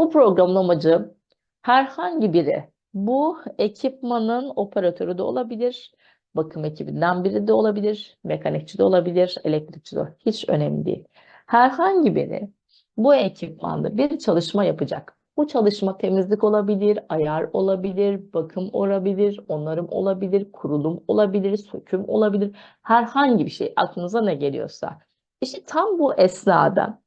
Bu programın amacı herhangi biri bu ekipmanın operatörü de olabilir, bakım ekibinden biri de olabilir, mekanikçi de olabilir, elektrikçi de olabilir. Hiç önemli değil. Herhangi biri bu ekipmanda bir çalışma yapacak. Bu çalışma temizlik olabilir, ayar olabilir, bakım olabilir, onarım olabilir, kurulum olabilir, söküm olabilir. Herhangi bir şey aklınıza ne geliyorsa. İşte tam bu esnada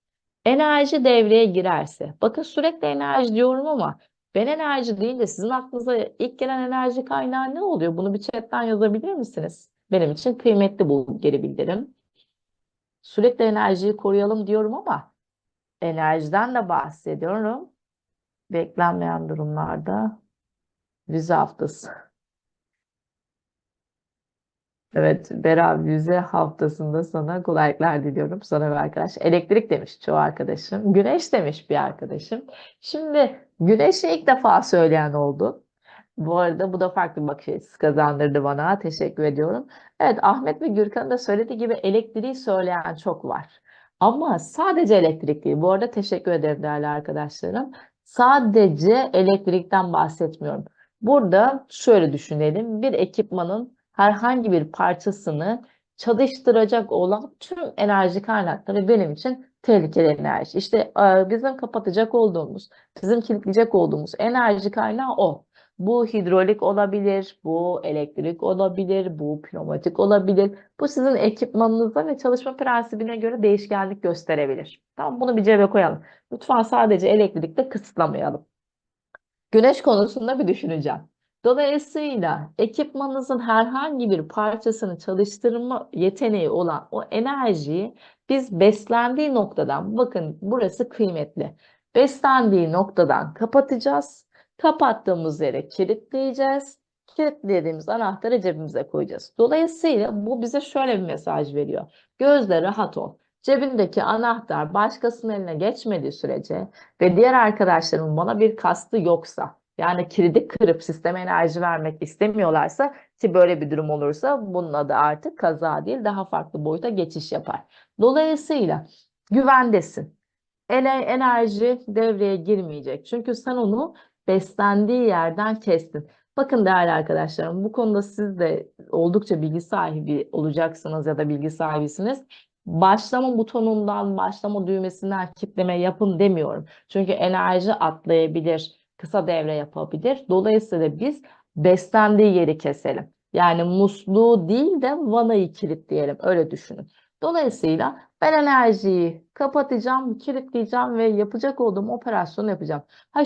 enerji devreye girerse, bakın sürekli enerji diyorum ama ben enerji deyince sizin aklınıza ilk gelen enerji kaynağı ne oluyor? Bunu bir chatten yazabilir misiniz? Benim için kıymetli bu geri bildirim. Sürekli enerjiyi koruyalım diyorum ama enerjiden de bahsediyorum. Beklenmeyen durumlarda vize haftası. Evet, Bera vize haftasında sana kolaylıklar diliyorum. Sana ve arkadaş. Elektrik demiş çoğu arkadaşım. Güneş demiş bir arkadaşım. Şimdi güneşi ilk defa söyleyen oldu. Bu arada bu da farklı bir bakış açısı kazandırdı bana. Teşekkür ediyorum. Evet, Ahmet ve Gürkan'ın da söylediği gibi elektriği söyleyen çok var. Ama sadece elektrik değil. Bu arada teşekkür ederim değerli arkadaşlarım. Sadece elektrikten bahsetmiyorum. Burada şöyle düşünelim. Bir ekipmanın herhangi bir parçasını çalıştıracak olan tüm enerji kaynakları benim için tehlikeli enerji. İşte e, bizim kapatacak olduğumuz, bizim kilitleyecek olduğumuz enerji kaynağı o. Bu hidrolik olabilir, bu elektrik olabilir, bu pneumatik olabilir. Bu sizin ekipmanınıza ve çalışma prensibine göre değişkenlik gösterebilir. Tamam, bunu bir cebe koyalım. Lütfen sadece elektrikte kısıtlamayalım. Güneş konusunda bir düşüneceğim. Dolayısıyla ekipmanınızın herhangi bir parçasını çalıştırma yeteneği olan o enerjiyi biz beslendiği noktadan, bakın burası kıymetli, beslendiği noktadan kapatacağız. Kapattığımız yere kilitleyeceğiz. Kilitlediğimiz anahtarı cebimize koyacağız. Dolayısıyla bu bize şöyle bir mesaj veriyor. Gözle rahat ol. Cebindeki anahtar başkasının eline geçmediği sürece ve diğer arkadaşlarımın bana bir kastı yoksa, yani kilidi kırıp sisteme enerji vermek istemiyorlarsa ki böyle bir durum olursa bunun adı artık kaza değil daha farklı boyuta geçiş yapar. Dolayısıyla güvendesin. Ele enerji devreye girmeyecek. Çünkü sen onu beslendiği yerden kestin. Bakın değerli arkadaşlarım bu konuda siz de oldukça bilgi sahibi olacaksınız ya da bilgi sahibisiniz. Başlama butonundan, başlama düğmesinden kitleme yapın demiyorum. Çünkü enerji atlayabilir, kısa devre yapabilir. Dolayısıyla biz beslendiği yeri keselim. Yani musluğu değil de vanayı kilitleyelim. Öyle düşünün. Dolayısıyla ben enerjiyi kapatacağım, kilitleyeceğim ve yapacak olduğum operasyonu yapacağım. Ha